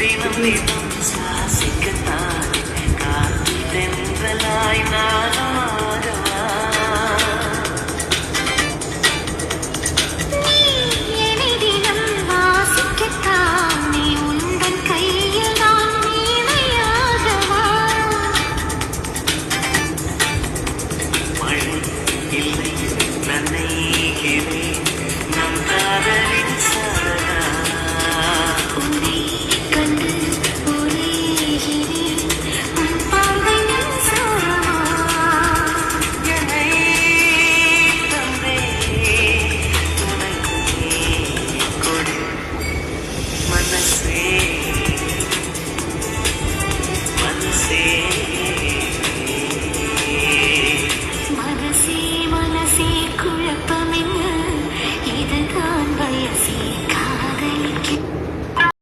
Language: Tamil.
தினம் தினம் சுவாசிக்கத்தான் காற்று தென்றலாய் நானும் ஆகவா இல்லை நன்னை मनसे मनसे कुळप